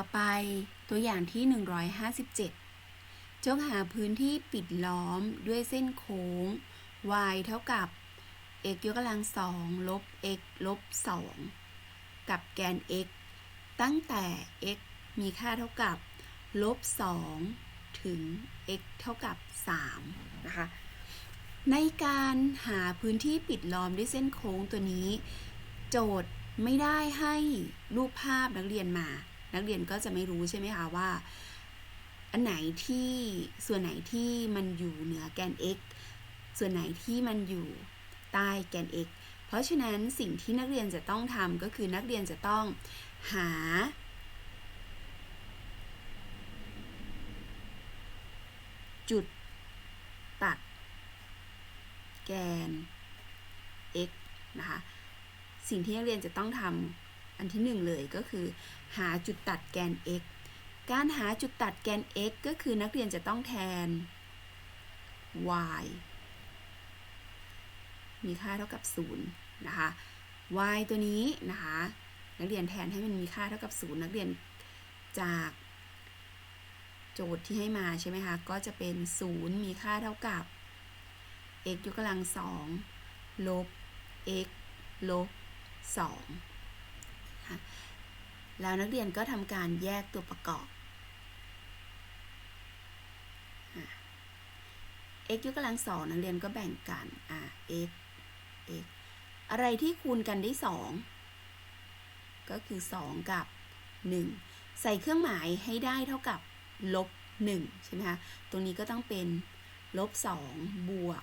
ต่อไปตัวอย่างที่ 157 จงหาพื้นที่ปิดล้อมด้วยเส้นโค้ง y เท่ากับ x ยกกำลังสองลบ x ลบ 2 กับแกน x ตั้งแต่ x มีค่าเท่ากับลบ 2 ถึง x เท่ากับ 3 นะคะ ในการหาพื้นที่ปิดล้อมด้วยเส้นโค้งตัวนี้ โจทย์ไม่ได้ให้รูปภาพนักเรียนมา นักเรียนก็จะไม่รู้ใช่ไหมคะว่า อันไหนที่ส่วนไหนที่มันอยู่เหนือแกน x ส่วนไหนที่มันอยู่ใต้แกน x เพราะฉะนั้นสิ่งที่นักเรียนจะต้องทำก็คือนักเรียนจะต้องหา จุดตัด แกน x นะคะ สิ่งที่นักเรียนจะต้องทำ อันที่หนึ่งเลยก็คือ หาจุดตัดแกน x การหาจุดตัดแกน x ก็คือนักเรียนจะต้องแทน y มีค่าเท่ากับ 0 นะคะ y ตัวนี้นะคะ นักเรียนแทนให้มันมีค่าเท่ากับ 0 นักเรียนจากโจทย์ที่ให้มาใช่ไหมคะ ก็จะเป็น 0 มีค่าเท่ากับ x ยกกำลัง2ลบ x ลบ2 คะแล้วนักเรียนก็ทำการแยกตัวประกอบ x ยกกำลังสองนักเรียนก็แบ่งกัน อ่า x x อะไรที่คูณกันได้2ก็คือ2กับ1ใส่เครื่องหมายให้ได้เท่ากับลบ1ใช่ไหมคะ ตรงนี้ก็ต้องเป็นลบ2บวก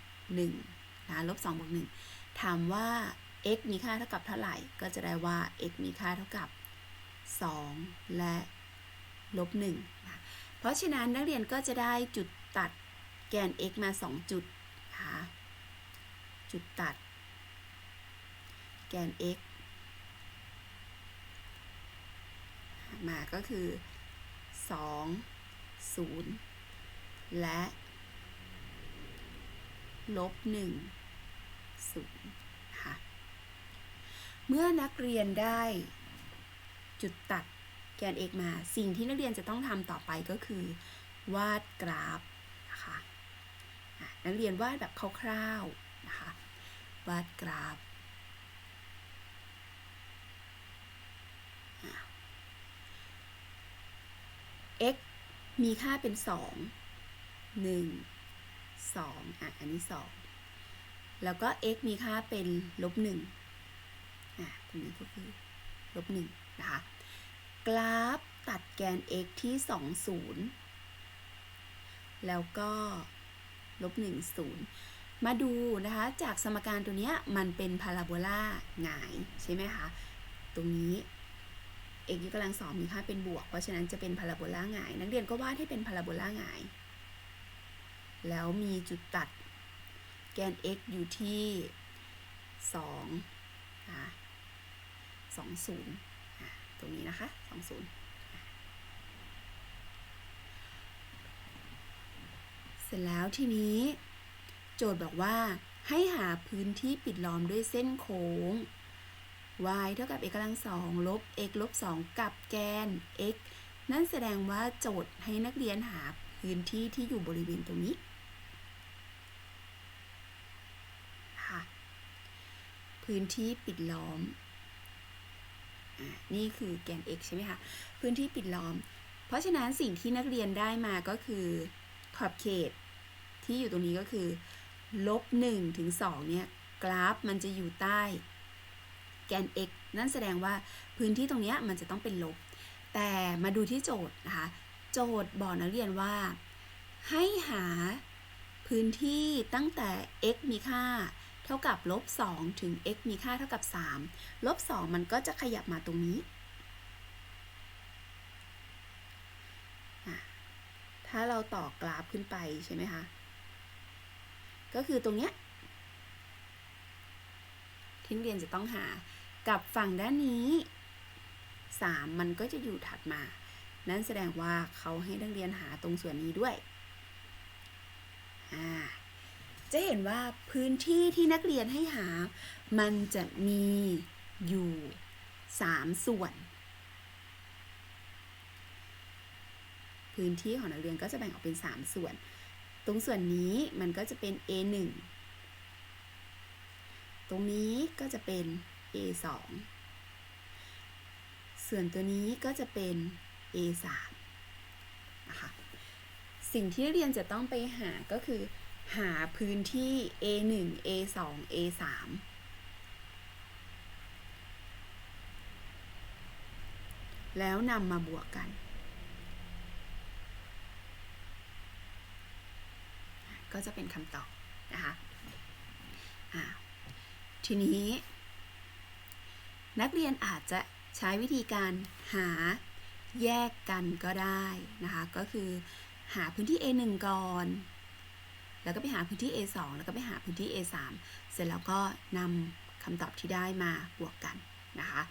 1นะลบ2บวก1ถามว่า x มีค่าเท่ากับเท่าไหร่ ก็จะได้ว่า x มีค่าเท่ากับ 2 และลบ1นะเพราะฉะนั้นนักเรียนก็จะได้จุดตัดแกน x มา 2 จุดนะคะจุดตัด แกน x มาก็คือ 2 0 และลบ1 0ค่ะ เมื่อนักเรียนได้ จุดตัดแกน x มาสิ่งที่นักเรียนจะต้องทำต่อไปก็คือ วาดกราฟนะคะนักเรียนวาดแบบคร่าวๆนะคะวาดกราฟ x มีค่าเป็น 2 1 2อะอันนี้ 2 แล้วก็ x มีค่าเป็นลบ1 อะตรงนี้ก็คือลบ1นะคะ กราฟตัดแกน x ที่ 2 0 แล้วก็ลบ1 0 มาดูนะคะ จากสมการตัวนี้มันเป็นพาราโบลาหงายใช่ไหมคะ ตรงนี้ x ยกกำลังสองมีค่าเป็นบวก เพราะฉะนั้นจะเป็นพาราโบลาหงาย นักเรียนก็วาดให้เป็นพาราโบลาหงาย แล้วมีจุดตัดแกน x อยู่ที่2นะ 2 0 ตรงนี้นะคะ 2 0 เสร็จแล้วทีนี้ โจทย์บอกว่าให้หาพื้นที่ปิดล้อมด้วยเส้นโค้ง y เท่ากับ x กำลังสองลบ x ลบ2กับแกน x นั่นแสดงว่าโจทย์ให้นักเรียนหาพื้นที่ที่อยู่บริเวณตรงนี้ค่ะพื้นที่ปิดล้อม นี่คือแกน x ใช่ไหมคะพื้นที่ปิดล้อม เพราะฉะนั้นสิ่งที่นักเรียนได้มาก็คือขอบเขต ที่อยู่ตรงนี้ก็คือลบ1ถึง2เนี่ยกราฟมันจะอยู่ใต้แกน x นั่นแสดงว่าพื้นที่ตรงนี้มันจะต้องเป็นลบ แต่มาดูที่โจทย์นะคะ โจทย์บอกนักเรียนว่า ให้หาพื้นที่ตั้งแต่ x มีค่า เท่ากับลบ2ถึง x มีค่าเท่ากับ 3 ลบ 2 มันก็จะขยับมาตรงนี้ ถ้าเราต่อกราฟขึ้นไปใช่ไหมคะ ก็คือตรงเนี้ยที่เรียนจะต้องหา กับฝั่งด้านนี้ 3 มันก็จะอยู่ถัดมา นั่นแสดงว่าเขาให้นักเรียนหาตรงส่วนนี้ด้วย อ่า จะเห็นว่าพื้นที่ที่นักเรียนให้หา มันจะมีอยู่ 3 ส่วน พื้นที่ของนักเรียนก็จะแบ่งออกเป็น 3 ส่วน ตรงส่วนนี้มันก็จะเป็น A 1 ตรงนี้ก็จะเป็น A 2 ส่วนตัวนี้ก็จะเป็น A 3 นะคะ สิ่งที่เรียนจะต้องไปหาก็คือ หาพื้นที่ A 1 A 2 A 3 แล้วนำมาบวกกัน ก็จะเป็นคำตอบนะคะทีนี้ นักเรียนอาจจะใช้วิธีการหาแยกกันก็ได้นะคะ ก็คือหาพื้นที่ A 1 ก่อน แล้วก็ไปหาพื้นที่ A 2 แล้วก็ไปหาพื้นที่ A 3 เสร็จแล้วก็นำคำตอบที่ได้มาบวกกันนะคะ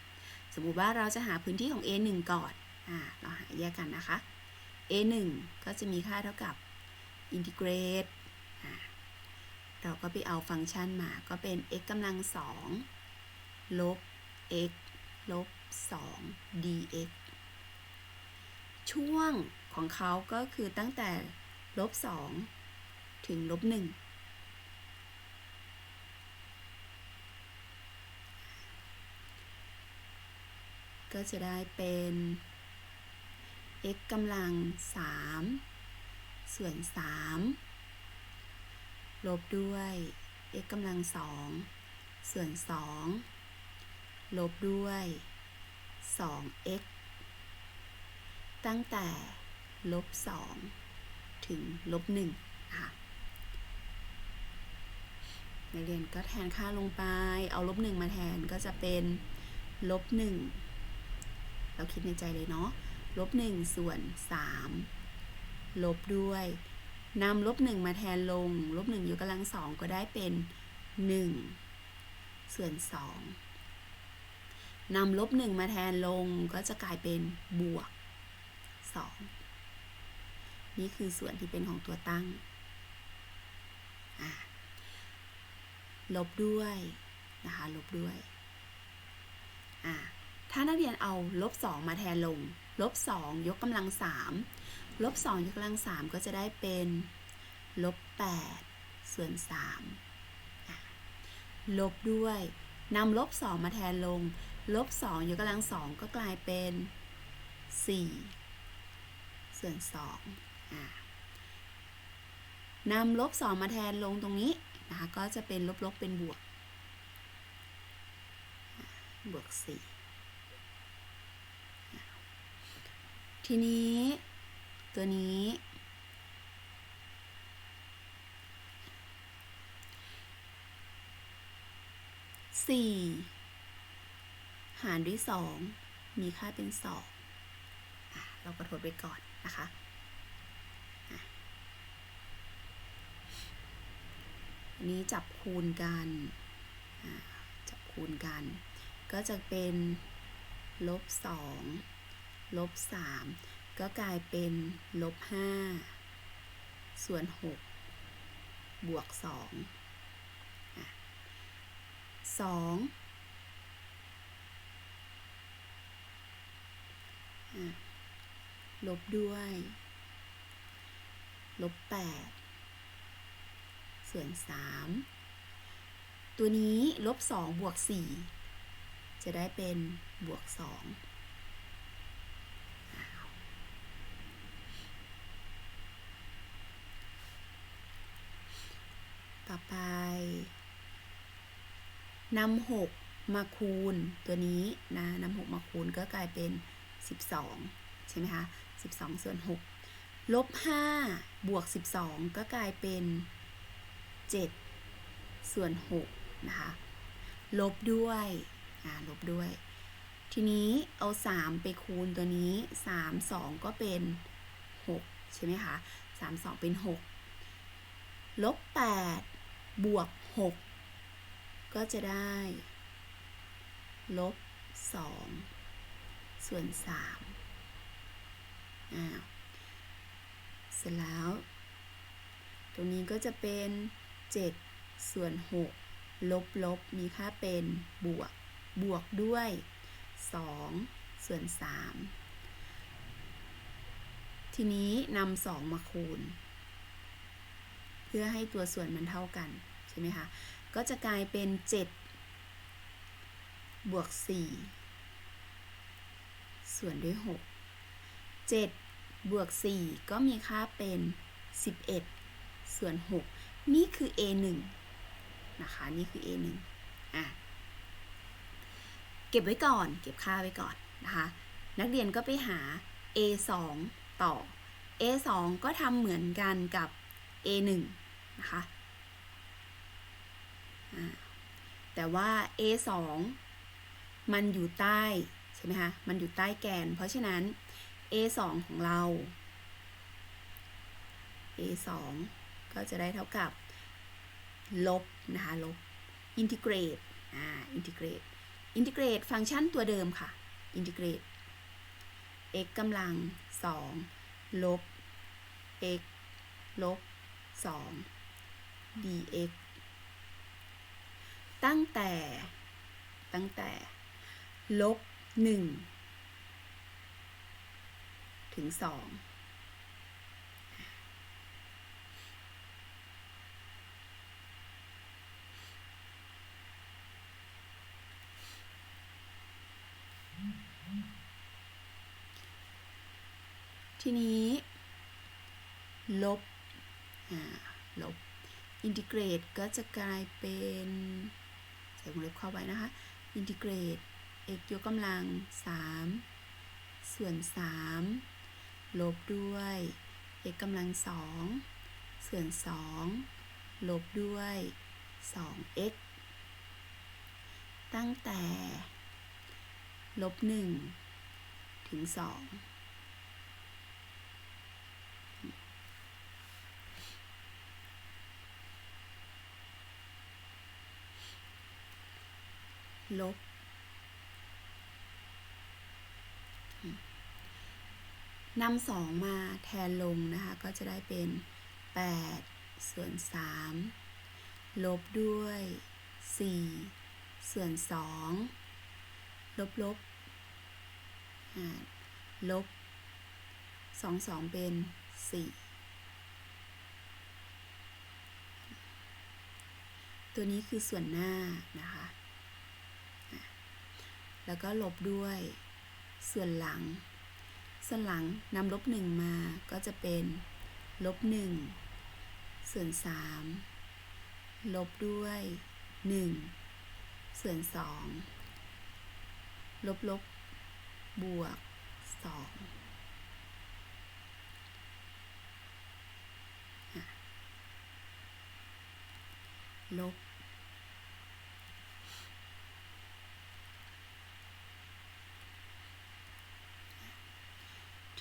สมมุติว่าเราจะหาพื้นที่ของ A 1 ก่อนอ่าเราหาแยกกันนะคะ A 1 ก็จะมีค่าเท่ากับ integrate อ่าเราก็ไปเอาฟังก์ชันมาก็เป็น x กำลัง2ลบ x ลบ 2 dx ช่วงของเขาก็คือตั้งแต่ลบ 2 ถึงลบ1ก็จะได้เป็น x กำลัง 3 ส่วน 3 ลบด้วย x กำลัง 2 ส่วน 2 ลบด้วย 2x ตั้งแต่ลบ 2 ถึงลบ1ค่ะ นักเรียนก็แทนค่าลงไป เอาลบ1มาแทนก็จะเป็นลบ1เราคิดในใจเลยเนาะลบ1ส่วน3ลบด้วยนำลบ1มาแทนลง ลบ1ยกกำลัง2ก็ได้เป็น1ส่วน2นำลบ1มาแทนลงก็จะกลายเป็นบวก2นี่คือส่วนที่เป็นของตัวตั้ง ลบด้วยนะคะ ลบด้วย อ่า ถ้านักเรียนเอาลบ2มาแทนลง ลบ2ยกกำลัง3ลบ2ยกกำลัง3ก็จะได้เป็นลบ8ส่วน3ลบด้วยนำลบ2มาแทนลง ลบ2ยกกำลัง2ก็กลายเป็น4ส่วน2นำลบ2มาแทนลงตรงนี้ นะคะก็จะเป็นลบลบเป็นบวก บวก 4 ทีนี้ ตัวนี้สี่หารด้วยสองมีค่าเป็นสองเราก็ทดไว้ก่อนนะคะ อันนี้จับคูณกันจับคูณกัน ก็จะเป็นลบสองลบสามก็กลายเป็นลบห้าส่วนหกบวกสองสองลบด้วย ลบแปด ส่วนสามตัวนี้ลบสองบวกสี่จะได้เป็นบวกสองต่อไปนำหกมาคูณตัวนี้นะนำหกมาคูณก็กลายเป็น 12 ใช่ไหมคะ 12 ส่วน 6ลบ5บวก 12 ก็กลายเป็น 7 ส่วน6นะคะ ลบด้วยอ่าลบด้วย ทีนี้เอา 3 ไปคูณตัวนี้ 3 2 ก็เป็น 6 ใช่ไหมคะ3 2 เป็น 6 ลบ 8 บวก 6 ก็จะได้ ลบ 2 ส่วน 3 อ้าว เสร็จแล้ว ตรงนี้ก็จะเป็น 7 ส่วน 6 ลบลบมีค่าเป็นบวก บวกด้วย 2 ส่วน 3 ทีนี้นำสองมาคูณ เพื่อให้ตัวส่วนมันเท่ากัน ใช่ไหมคะ ก็จะกลายเป็น 7 บวก 4 ส่วนด้วย 6 7 บวก 4 ก็มีค่าเป็น 11 ส่วน 6 นี่คือ a 1 นะคะ นี่คือ a 1 อะ เก็บไว้ก่อน เก็บค่าไว้ก่อนนะคะ นักเรียนก็ไปหา a 2 ต่อ a 2 ก็ทำเหมือนกันกับ a 1 นะคะแต่ว่า a 2 มันอยู่ใต้ใช่ไหมคะ มันอยู่ใต้แกน เพราะฉะนั้น a 2 ของเรา a 2 ก็จะได้เท่ากับลบนะคะลบอินทิเกรตอ่าอินทิเกรตอินทิเกรตฟังก์ชันตัวเดิมค่ะอินทิเกรต x กำลัง 2 ลบ x ลบ 2 dx ตั้งแต่ตั้งแต่ ลบ 1 ถึง 2 ทีนี้ ลบลบอินทิเกรตก็จะกลายเป็น ใส่วงเล็บเข้าไว้นะคะ อินทิเกรต x ยกกำลัง 3 ส่วน 3 ลบด้วย x กำลัง 2 ส่วน 2 ลบด้วย 2x ตั้งแต่ ลบ 1 ถึง 2 ลบ นำสองมาแทนลงนะคะ ก็จะได้เป็น 8 ส่วน 3 ลบด้วย 4 ส่วน 2 ลบลบอ่าลบ2 2เป็น4ตัวนี้คือส่วนหน้านะคะ แล้วก็ลบด้วยส่วนหลัง ส่วนหลังนำลบหนึ่งมาก็จะเป็นลบหนึ่งส่วนสามลบด้วยหนึ่งส่วนสองลบลบบวกสองลบ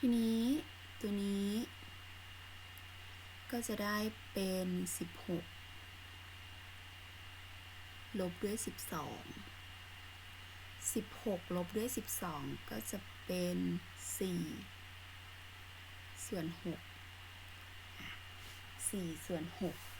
ทีนี้ตัวนี้ ก็จะได้เป็น 16 ลบด้วย 12 16 ลบด้วย 12 ก็จะเป็น 4 ส่วน 6 4 ส่วน 6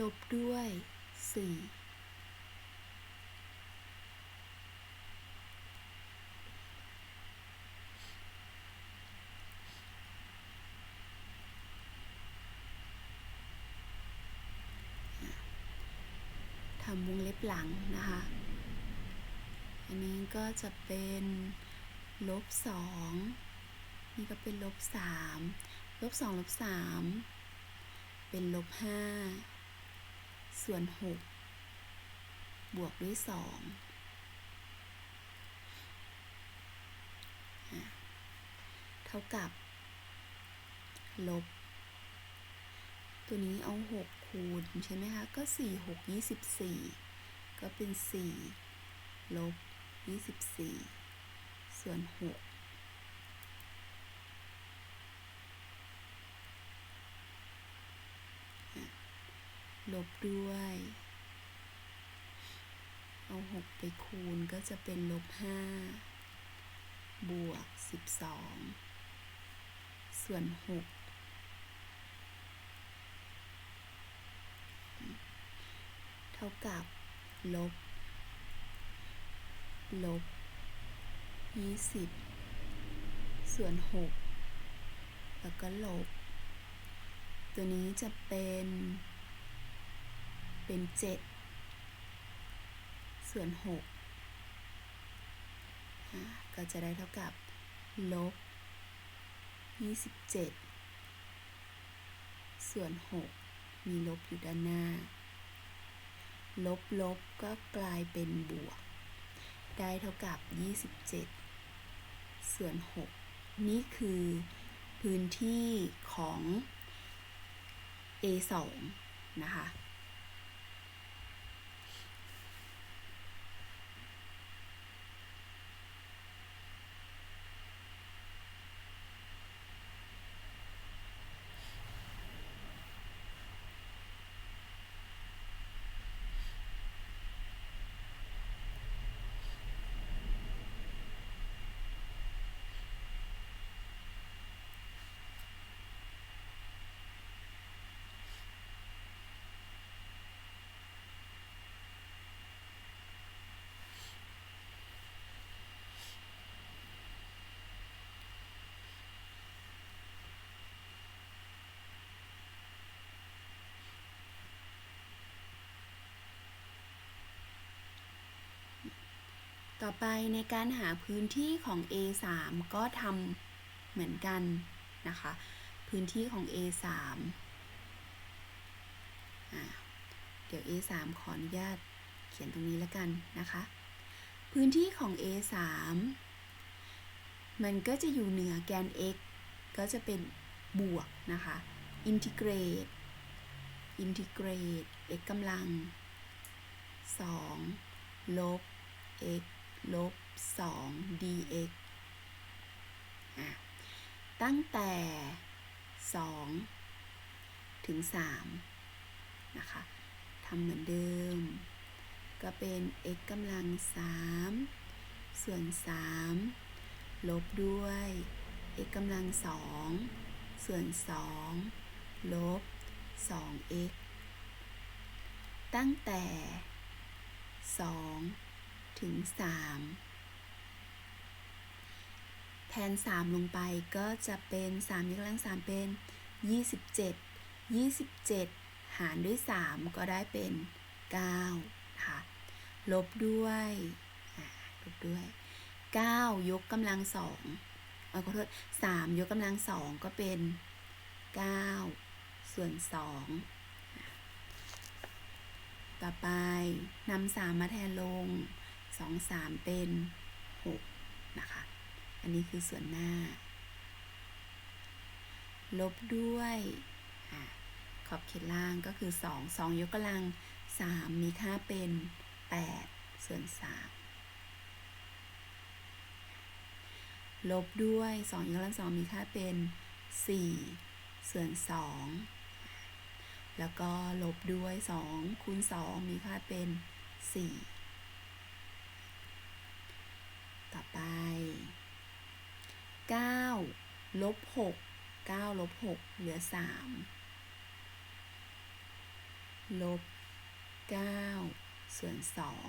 ลบด้วยสี่ทำวงเล็บหลังนะคะ อันนี้ก็จะเป็นลบสองนี่ก็เป็นลบสามลบสองลบสามเป็นลบห้า ส่วน 6 บวกด้วย 2 เท่ากับ ลบ ตัวนี้เอา 6 คูณ ใช่ไหมคะ ก็ 4 6 24 ก็เป็น 4 ลบ 24 ส่วน 6 ลบด้วย เอาหกไปคูณก็จะเป็นลบห้าบวกสิบสองส่วนหกเท่ากับ ลบ ลบยี่สิบส่วนหกแล้วก็ลบ ตัวนี้จะเป็น เป็นเจ็ดส่วนหกก็จะได้เท่ากับ ลบยี่สิบเจ็ดส่วนหกมีลบอยู่ด้านหน้า ลบลบก็กลายเป็นบวก ได้เท่ากับ 27 ส่วน 6 นี่คือพื้นที่ของ A2 นะคะ ต่อไปในการหาพื้นที่ของ A3 ก็ทำเหมือนกันนะคะ พื้นที่ของ A3 อ่าเดี๋ยว A3 ขออนุญาตเขียนตรงนี้แล้วกันนะคะ พื้นที่ของ A3 มันก็จะอยู่เหนือแกน x ก็จะเป็นบวกนะคะ integrate integrate x กำลัง 2 ลบ x ลบ 2 dx ตั้งแต่ 2 ถึง 3 นะคะทำเหมือนเดิม ก็เป็น x กำลัง 3 ส่วน 3 ลบด้วย x กำลัง 2 ส่วน 2 ลบ 2x ตั้งแต่ 2 ถึง 3 แทน 3 ลงไปก็จะเป็น3ยกกำลัง 3 เป็น 27 27 หารด้วย 3 ก็ได้เป็น 9 ค่ะ ลบด้วยลบด้วย 9 ยกกำลัง2เอาขอโทษ3ยกกำลัง2ก็เป็น 9 ส่วน 2ต่อไปนำสามมาแทนลง สองสามเป็นหกนะคะ อันนี้คือส่วนหน้า ลบด้วยอขอบเขตล่างก็คือสองสองยกกำลังสามมีค่าเป็นแปดส่วนสามลบด้วยสองยกกำลังสองมีค่าเป็นสี่ส่วนสองแล้วก็ลบด้วย 2 คูณ 2 มีค่าเป็น 4 ต่อไป 9 ลบ 6 9 ลบ 6 เหลือ 3 ลบเก้าส่วนสอง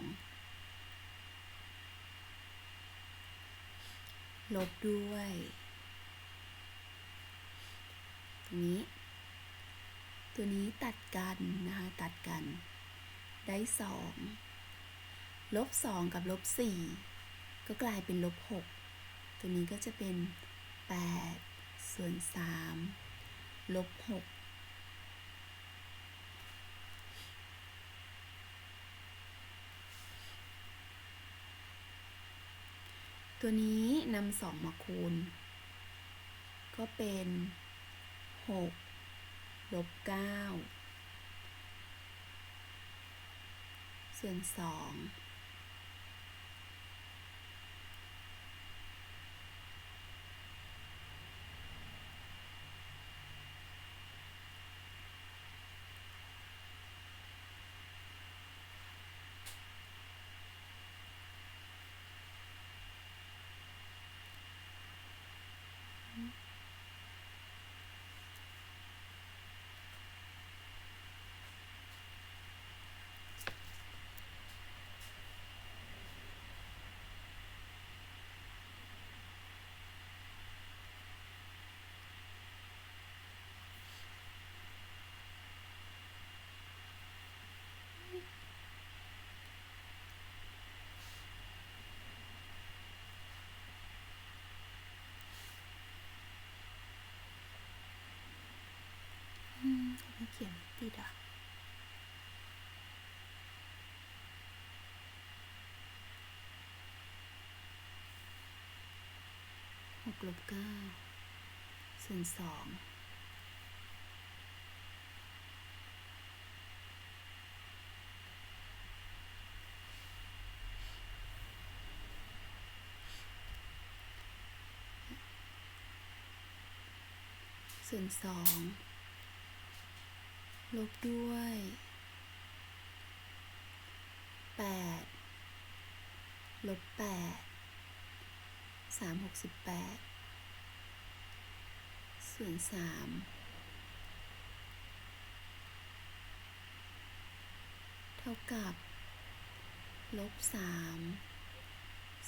ลบด้วย ตรงนี้ ตัวนี้ตัดกันนะคะ ตัดกัน ได้สองลบสองกับลบสี่ ก็กลายเป็นลบ6ตัวนี้ก็จะเป็น 8 ส่วน3ลบ6ตัวนี้นำสองมาคูณ ก็เป็น6ลบ9ส่วน2 ลบเก้าส่วนสองส่วนสองลบด้วยแปดลบแปดสามหกสิบแปด ส่วนสามเท่ากับ ลบสาม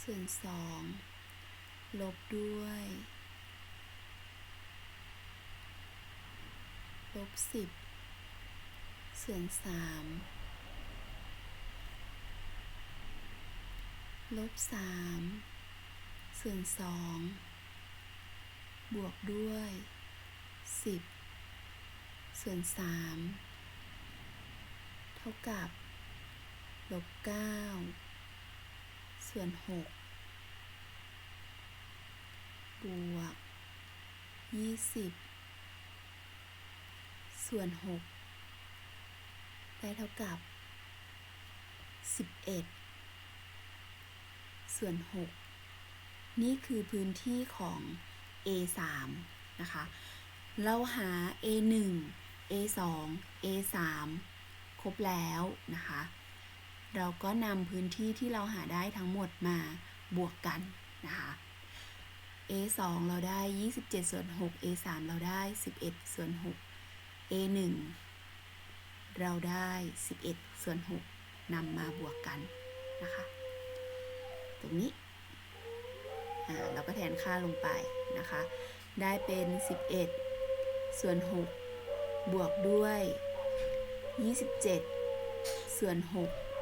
ส่วนสองลบด้วย ลบสิบส่วนสามลบสามส่วนสองบวกด้วย สิบส่วนสามเท่ากับลบเก้าส่วนหกบวกยี่สิบส่วนหกได้เท่ากับสิบเอ็ดส่วนหกนี่คือพื้นที่ของ A 3 นะคะ เราหา A 1 A 2 A 3ครบแล้วนะคะ เราก็นำพื้นที่ที่เราหาได้ทั้งหมดมาบวกกันนะคะ A 2เราได้ 27 ส่วน 6 A 3เราได้ 11 ส่วน 6 A 1เราได้ 11 ส่วน 6นำมาบวกกันนะคะ ตรงนี้อ่าเราก็แทนค่าลงไปนะคะ ได้เป็น 11 ส่วน 6 บวกด้วย 27 ส่วน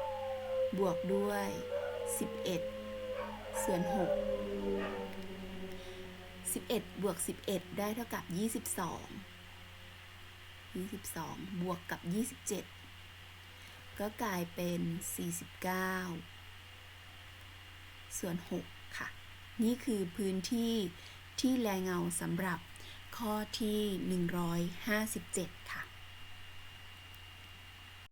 6 บวกด้วย 11 ส่วน 6 11 บวก 11 ได้เท่ากับ 22 22 บวกกับ 27 ก็กลายเป็น 49 ส่วน 6 ค่ะ นี่คือพื้นที่ที่แลเงาสำหรับ ข้อที่ 157 ค่ะ